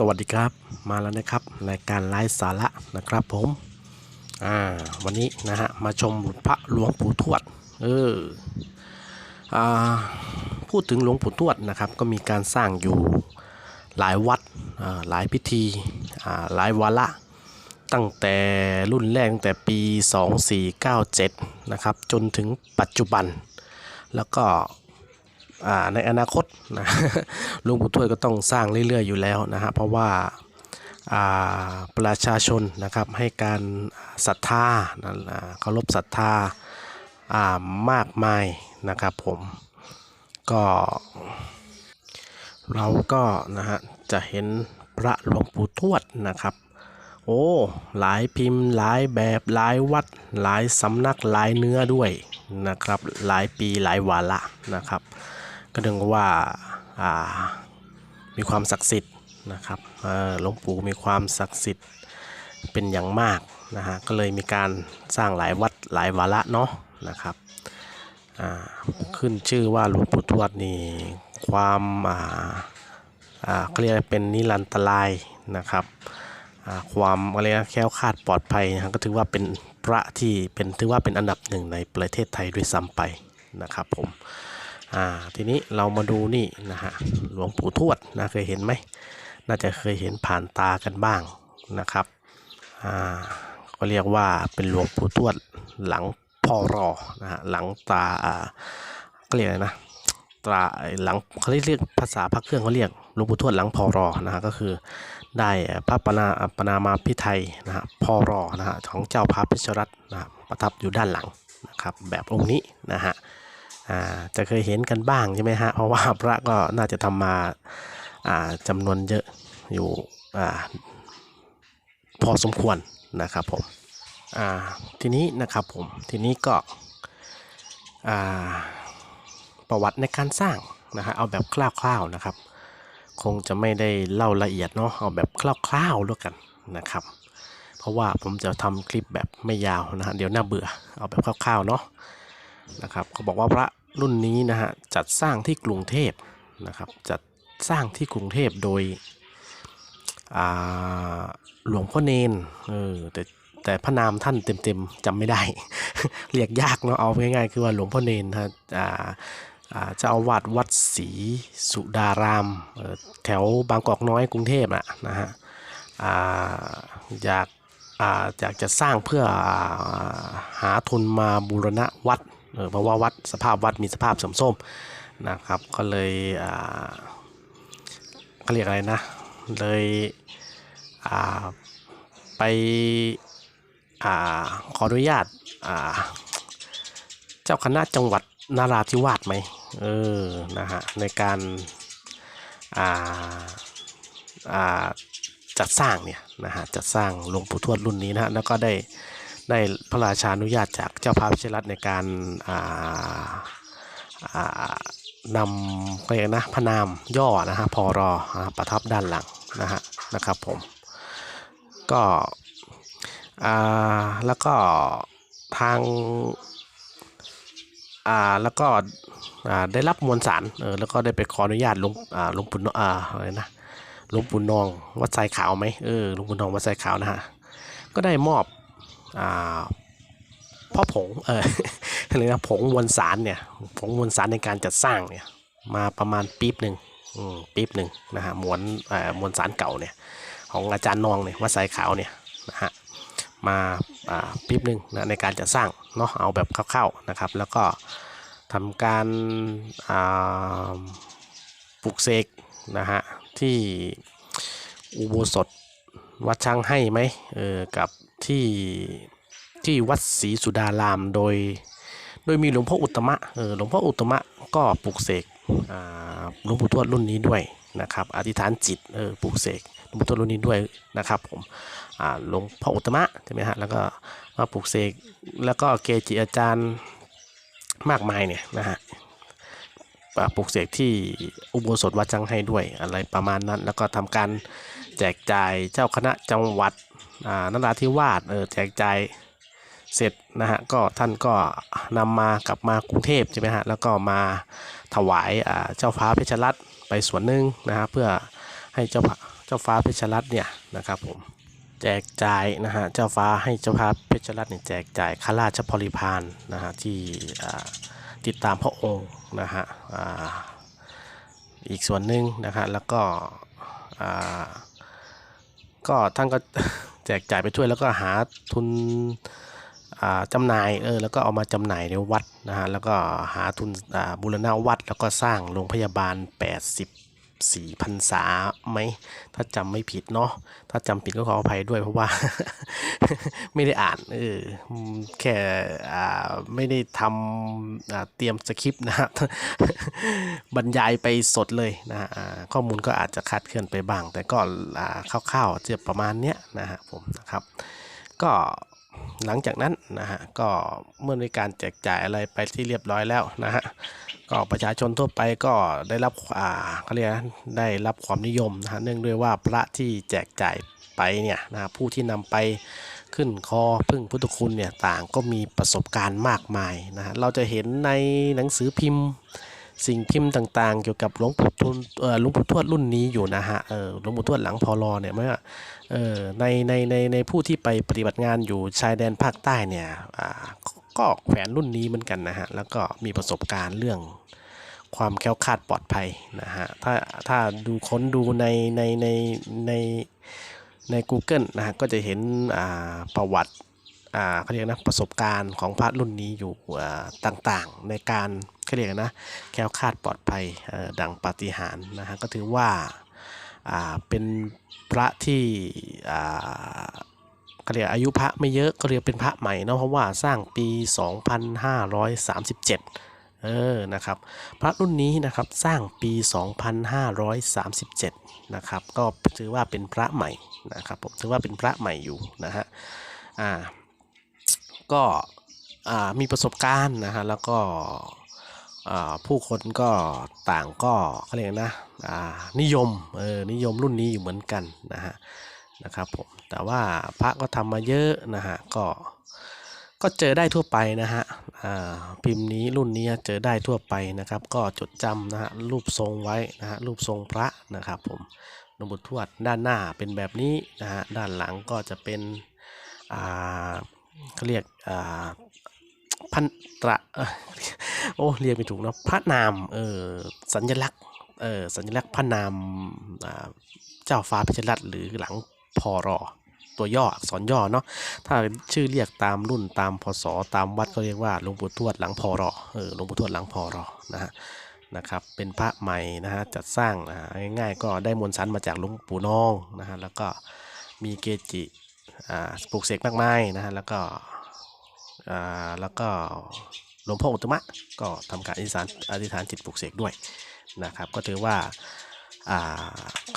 สวัสดีครับมาแล้วนะครับรายการไลฟ์สาระนะครับผมอ่าวันนี้นะฮะมาชมพระหลวงปู่ทวดเอออ่าพูดถึงหลวงปู่ทวดนะครับก็มีการสร้างอยู่หลายวัดอ่าหลายพิธีอ่าหลายวาระตั้งแต่รุ่นแรกตั้งแต่ปี 2497นะครับจนถึงปัจจุบัน แล้วก็ ในอนาคตนะหลวงปู่ทวดก็ต้องสร้างเรื่อยๆอยู่แล้วนะฮะเพราะว่าประชาชนนะครับให้การศรัทธานะเคารพศรัทธาอ่ามากมายนะครับผมก็เราก็นะฮะจะเห็นพระหลวงปู่ทวดนะครับ โอ้หลายพิมพ์หลายแบบหลายวัด หลายสำนักหลายเนื้อด้วยนะครับ หลายปีหลายวาระนะครับ ก็เรียกว่าอ่ามีความศักดิ์สิทธิ์นะครับหลวงปู่มีความศักดิ์สิทธิ์เป็นอย่างมากนะฮะก็เลยมีการสร้างหลายวัดหลายวาระเนาะนะครับขึ้นชื่อว่าหลวงปู่ทวดนี่ความาาเขาเรียกเป็นนิรันตรายนะครับความอะไรนะแค้วคาดปลอดภัยนะฮะก็ถือว่าเป็นพระที่เป็นถือว่าเป็นอันดับหนึ่งในประเทศไทยด้วยซ้ำไปนะครับผม อ่าทีนี้เรามาดูนี่นะฮะหลวงปู่ทวดนะเคยเห็นไหมน่าจะเคยเห็นผ่านตากันบ้างนะครับอ่าก็เรียกว่าเป็นหลวงปู่ทวดหลังพอรอนะฮะหลังตาอ่าก็เรียกนะตราหลังเขาเรียกภาษาพระเครื่องเขาเรียกหลวงปู่ทวดหลังพอรอนะฮะก็คือได้พระปนาปนามาพิไทยนะฮะพอรอนะฮะของเจ้าพระพิชรัตน์นะฮะประทับอยู่ด้านหลังนะครับแบบองค์นี้นะฮะ อ่าจะเคยเห็นกันบ้างใช่ไหมฮะเพราะว่าพระก็น่าจะทำมาอ่าจำนวนเยอะอยู่อ่าพอสมควรนะครับผมอ่าทีนี้นะครับผมทีนี้ก็อ่าประวัติในการสร้างนะฮะเอาแบบคร่าวๆนะครับ คงจะไม่ได้เล่าละเอียดเนาะเอาแบบคร่าวๆแล้วกันนะครับ เพราะว่าผมจะทำคลิปแบบไม่ยาวนะฮะเดี๋ยวน่าเบื่อเอาแบบคร่าวๆเนาะนะครับเขาบอกว่าพระ รุ่นนี้นะฮะจัดสร้างที่กรุงเทพนะครับจัดสร้างที่กรุงเทพโดยหลวงพ่อเนนเออแต่แต่พระนามท่านเต็มๆจำไม่ได้ เรียกยากเนาะเอาง่ายๆคือว่าหลวงพ่อเนนฮะอ่าอ่าเจ้าอาวาสวัดศรีสุดารามแถวบางกอกน้อยกรุงเทพอะนะฮะอยากอยากจะสร้างเพื่ออหาทุนมาบูรณะวัด เพราะว่าวัดสภาพวัดมีสภาพเสมโทรมนะครับก็เลยเขาเรียกอะไรนะเลยไปอขออนุญาตเจ้าคณะจังหวัดนาราธิวาสไหมเออนะฮะในการาาจัดสร้างเนี่ยนะฮะจัดสร้างหลวงปู่ทวดรุ่นนี้นะฮะแล้วก็ได้ ได้พระราชานุญาตจากเจ้าพระพิชรัตในการอ่าอ่านำไปนะพระนามย่อนะฮะพอรอประทับด้านหลังนะฮะนะครับผมก็แล้วก็ทางแล้วก็ได้รับมวลสารเออแล้วก็ได้ไปขออนุญาตหลวงหลวงปู่นอ่าอะไรนะหลวงปู่นองวัดไซขาวไหมเออหลวงปู่นองวัดไซขาวนะฮะก็ได้มอบ พ่อผงเอออะไรนะผงมวลสารเนี่ยผงมวลสารในการจัดสร้างเนี่ยมาประมาณปี๊บหนึ่งปี๊บหนึ่งนะฮะมวลมวลสารเก่าเนี่ยของอาจารย์นองเนี่ยวัดไซขาวเนี่ยนะฮะมาปี๊บหนึ่งนะในการจัดสร้างเนาะเอาแบบคร่าวๆนะครับแล้วก็ทำการปลุกเสกนะฮะที่อุโบสถวัดช้างให้ไหมเออกับ ที่ที่วัดศรีสุดารามโดย โดยมีหลวงพ่ออุตมะเออหลวงพ่ออุตมะก็ปลุกเสกหลวงปู่ทวดรุ่นนี้ด้วยนะครับอธิษฐานจิตเออปลุกเสกหลวงปู่ทวดรุ่นนี้ด้วยนะครับผมอ่าหลวงพ่ออุตมะใช่ไหมฮะแล้วก็มาปลุกเสกแล้วก็เกจิอาจารย์มากมายเนี่ยนะฮะปลูกเสกที่อุโบสถวัดจังให้ด้วยอะไรประมาณนั้น แล้วก็ทำการแจกจ่ายเจ้าคณะจังหวัด นราธิวาสเออแจกจ่ายเสร็จนะฮะก็ท่านก็นำมากลับมากรุงเทพใช่ไหมฮะแล้วก็มาถวายเจ้าฟ้าเพชรรัตน์ไปส่วนหนึ่งนะฮะเพื่อให้เจ้าพระเจ้าฟ้าเพชรรัตน์เนี่ยนะครับผมแจกจ่ายนะฮะเจ้าฟ้าให้เจ้าฟ้าเพชรรัตน์เนี่ยแจกจ่ายข้าราชบริพารนะฮะที่ติดตามพระองค์นะฮะอ,อีกส่วนหนึ่งนะฮะแล้วก็ก็ท่านก็ แจกจ่ายไปช่วยแล้วก็หาทุนอ่าจำหน่ายเออแล้วก็เอามาจำหน่ายในวัดนะฮะแล้วก็หาทุนบูรณะวัด แล้วก็สร้างโรงพยาบาล 84พรรษาไหม ถ้าจำไม่ผิดเนาะ ถ้าจำผิดก็ขออภัยด้วยเพราะว่า ไม่ได้อ่านเออแค่ไม่ได้ทำเตรียมสคริปต์นะฮะบรรยายไปสดเลยนะฮะข้อมูลก็อาจจะคาดเคลื่อนไปบ้าง แต่ก็คร่าวๆจะประมาณเนี้ยนะฮะผมนะครับ ก็ หลังจากนั้นนะฮะก็เมื่อมีการแจกจ่ายอะไรไปที่เรียบร้อยแล้วนะฮะก็ประชาชนทั่วไปก็ได้รับอ่าเขาเรียกได้รับความนิยมนะฮะเนื่องด้วยว่าพระที่แจกจ่ายไปเนี่ยนะฮะผู้ที่นำไปขึ้นคอพึ่งพุทธคุณเนี่ยต่างก็มีประสบการณ์มากมายนะฮะเราจะเห็นในหนังสือพิมพ์ สิ่งพิมพ์ต่างๆ เกี่ยวกับหลวงปู่ทวดเอ่อหลวงปู่ทวดรุ่นนี้อยู่นะฮะเออหลวงปู่ทวดหลังพอรอเนี่ยไม่ว่าเออในในในในผู้ที่ไปปฏิบัติงานอยู่ชายแดนภาคใต้เนี่ยอ่าก็แขวนรุ่นนี้เหมือนกันนะฮะแล้วก็มีประสบการณ์เรื่องความแคล้วคลาดปลอดภัยนะฮะถ้าถ้าดูค้นดูในในในในใน Google นะฮะก็จะเห็นอ่าประวัติอ่าเขาเรียกนะประสบการณ์ของพระรุ่นนี้อยู่ต่างๆ ในการ เขาเรียกนะแคล้วคาดปลอดภัยดังปาฏิหาริย์นะฮะก็ถือว่าาเป็นพระที่เขาเรียกอายุพระไม่เยอะก็เรียกเป็นพระใหม่เนาะเพราะว่าสร้างปี 2537 เออนะครับพระรุ่นนี้นะครับสร้างปี 2537 นะครับก็ถือว่าเป็นพระใหม่นะครับผมถือว่าเป็นพระใหม่อยู่นะฮะอ่าก็อ่ามีประสบการณ์นะฮะแล้วก็ ผู้คนก็ต่างก็เขาเรียกนะนิยมเออนิยมรุ่นนี้อยู่เหมือนกันนะฮะนะครับผมแต่ว่าพระก็ทำมาเยอะนะฮะก็ก็เจอได้ทั่วไปนะฮะพิมพ์นี้รุ่นนี้เจอได้ทั่วไปนะครับ ก็จดจำนะฮะรูปทรงไว้นะฮะรูปทรงพระนะครับผมหลวงปู่ทวดด้านหน้าเป็นแบบนี้นะฮะด้านหลังก็จะเป็นอ่าเขาเรียกอ่า พันตระโอ้เรียกไม่ถูกเนาะพระนามเออสัญลักษณ์เออสัญลักษณ์พระนามเจ้าฟ้าเพชรรัตน์หรือหลังพอรอตัวย่ออักษรย่อเนาะถ้าชื่อเรียกตามรุ่นตามพศตามวัดก็เรียกว่าหลวงปู่ทวดหลังพอรอเออหลวงปู่ทวดหลังพอรอนะฮะนะครับเป็นพระใหม่นะฮะจัดสร้างนะฮะง่ายๆก็ได้มวลสารมาจากหลวงปู่นองนะฮะแล้วก็มีเกจิอ่าปลูกเสกมากมายนะฮะแล้วก็ อ่าแล้วก็หลวงพ่ออุตมะก็ทำการอธิษฐานอธิษฐานจิตปลูกเสกด้วยนะครับ ก็ถือว่าอ่า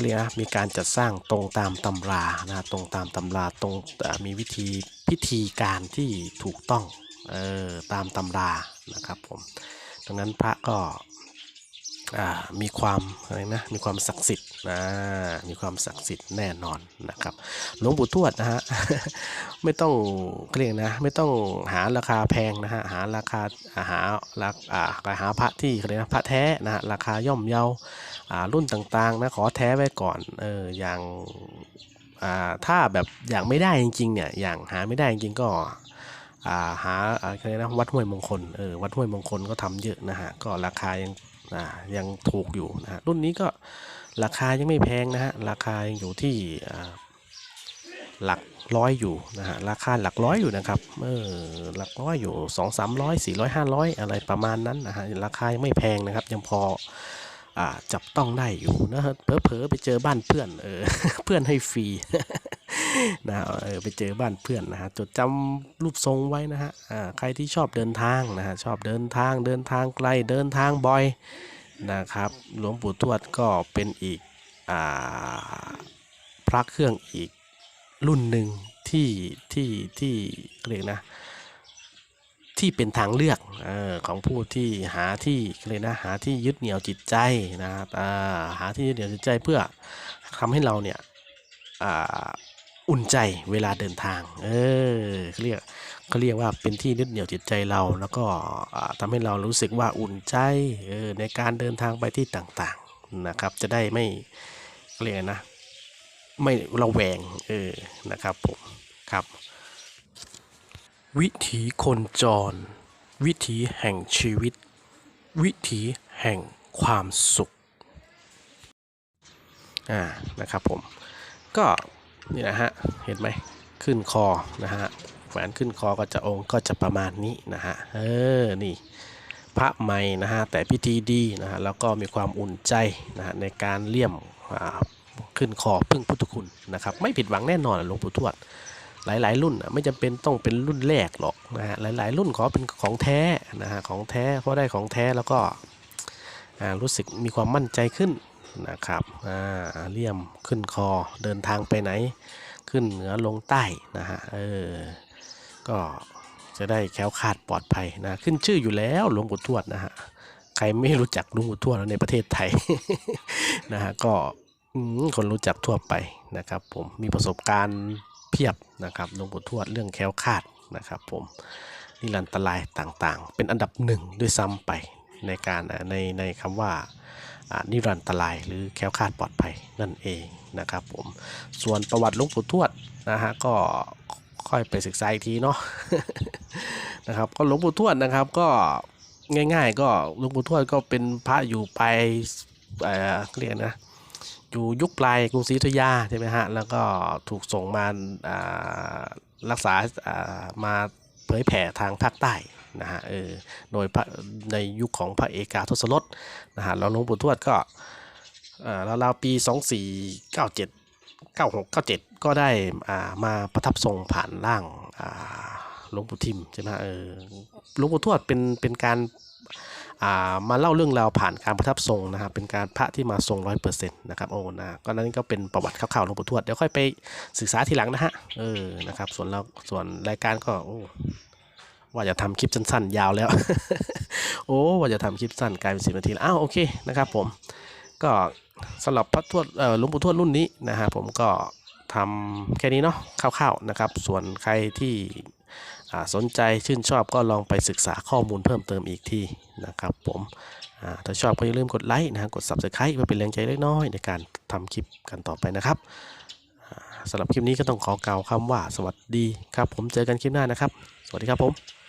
เรียกนะมีการจัดสร้างตรงตามตำรานะตรงตามตำราตรงมีวิธีพิธีการที่ถูกต้องเออตามตำรานะครับผมดังนั้นพระก็มีความอะไรนะมีความศักดิ์สิทธิ์ นะมีความศักดิ์สิทธิ์แน่นอนนะครับหลวงปู่ทวดนะฮะไม่ต้องเรียกนะไม่ต้องหาราคาแพงนะฮะหาราคาอ่าหาราอ่าหาพระที่เรียกนะพระแท้นะฮะราคาย่อมเยาอ่ารุ่นต่างๆนะขอแท้ไว้ก่อนเอออย่างอ่าถ้าแบบอย่างไม่ได้จริงๆเนี่ยอย่างหาไม่ได้จริงก็อ่าหาอะไรนะวัดห้วยมงคลเออวัดห้วยมงคลก็ทำเยอะนะฮะก็ราคายังอ่ายังถูกอยู่นะฮะรุ่นนี้ก็ ราคายังไม่แพงนะฮะ ราคายังอยู่ที่หลักร้อยอยู่นะฮะ ราคาหลักร้อยอยู่นะครับ เออ หลักร้อยอยู่สองสามร้อยสี่ร้อยห้าร้อยอะไรประมาณนั้นนะฮะ ราคายังไม่แพงนะครับ ยังพออจับต้องได้อยู่นะฮะเผลอๆไปเจอบ้านเพื่อน เออ เพื่อนให้ฟรีนะเออไปเจอบ้านเพื่อนนะฮะจดจำรูปทรงไว้นะฮะอ่าใครที่ชอบเดินทางนะฮะชอบเดินทางเดินทางไกลเดินทางบ่อย นะครับหลวงปู่ทวดก็เป็นอีกอ่าพระเครื่องอีกรุ่นหนึ่งที่ที่ที่เรียกนะที่เป็นทางเลือกเออของผู้ที่หาที่เลยกนะหาที่ยึดเหนี่ยวจิตใจนะครับอ่าหาที่ยึดเหนี่ยวจิตใจเพื่อทำให้เราเนี่ย อุ่นใจเวลาเดินทาง เออเขาเรียกเขาเรียกว่าเป็นที่ยึดเหนี่ยวจิตใจเรา แล้วก็อ่าทำให้เรารู้สึกว่าอุ่นใจเออในการเดินทางไปที่ต่างๆนะครับ จะได้ไม่เรียกนะ ไม่ระแวงเออนะครับผมครับ วิถีคนจร วิถีแห่งชีวิต วิถีแห่งความสุขอ่านะครับผมก็ นี่นะฮะ เห็นไหมขึ้นคอนะฮะแหวนขึ้นคอก็จะองค์ก็จะประมาณนี้นะฮะ เออ นี่ พระใหม่นะฮะ แต่พิธีดีนะฮะ แล้วก็มีความอุ่นใจนะฮะในการเลี่ยมขึ้นคอพึ่งพุทธคุณนะครับ ไม่ผิดหวังแน่นอนหลวงปู่ทวด หลาย ๆ รุ่นไม่จำเป็นต้องเป็นรุ่นแรกหรอกนะฮะ หลาย ๆ รุ่นขอเป็นของแท้นะฮะ ของแท้เพราะได้ของแท้แล้วก็รู้สึกมีความมั่นใจขึ้น นะครับอ่าเลี่ยมขึ้นคอเดินทางไปไหน ขึ้นเหนือลงใต้นะฮะเออก็จะได้แคล้วคลาดปลอดภัยนะขึ้นชื่ออยู่แล้วหลวงปู่ทวดนะฮะใครไม่รู้จักหลวงปู่ทวดในประเทศไทยนะฮะก็อืมคนรู้จักทั่วไปนะครับผมมีประสบการณ์เพียบนะครับหลวงปู่ทวดเรื่องแคล้วคลาดนะครับผมนิรันตรายต่างๆ เป็นอันดับหนึ่งด้วยซ้ำไปในการในในคำว่า นิรันตราย หรือแคล้วคลาดปลอดภัยนั่นเองนะครับผมส่วนประวัติลวงปู่ทวดนะฮะก็ค่อยไปศึกษาอีกทีเนาะนะครับก็หลวงปู่ทวดนะครับก็ง่าย ๆ ก็หลวงปู่ทวดก็เป็นพระอยู่ไปเอ่อเรียกนะอยู่ยุคปลายกรุงศรีอยุธยาใช่ไหมฮะแล้วก็ถูกส่งมารักษาอ่ามาเผยแผ่ทางภาคใต้ นะฮะเออโดยพระในยุคของพระเอกาทศรถนะฮะแล้วหลวงปู่ทวดก็อ่าราวๆปี 2497 96 97 ก็ได้อ่ามาประทับทรงผ่านร่างอ่าหลวงปู่ทิมใช่ไหมเออหลวงปู่ทวดเป็นเป็นการอ่ามาเล่าเรื่องราวผ่านการประทับทรงนะครับเป็นการพระที่มาทรงร้อยเปอร์เซ็นต์นะครับโอ้นะก็นั้นก็เป็นประวัติคร่าวๆหลวงปู่ทวดเดี๋ยวค่อยไปศึกษาทีหลังนะฮะเออนะครับส่วนเราส่วนรายการก็โอ้ ว่าจะทำคลิปสั้นๆ ยาวแล้ว โอ้ว่าจะทำคลิปสั้นกลายเป็นสิบนาทีแล้วอ้าวโอเคนะครับผมก็สำหรับพระทวดหลวงปู่ทวดรุ่นนี้นะฮะผมก็ทำแค่นี้เนาะคร่าวๆนะครับ ส่วนใครที่สนใจชื่นชอบก็ลองไปศึกษาข้อมูลเพิ่มเติมอีกทีนะครับผมถ้าชอบก็อย่าลืมกดไลค์นะกด subscribe เพื่อเป็นแรงใจเล็กน้อยในการทำคลิปกันต่อไปนะครับสำหรับคลิปนี้ก็ต้องขอกล่าวคำว่าสวัสดีครับ ผมเจอกันคลิปหน้านะครับ สวัสดีครับผม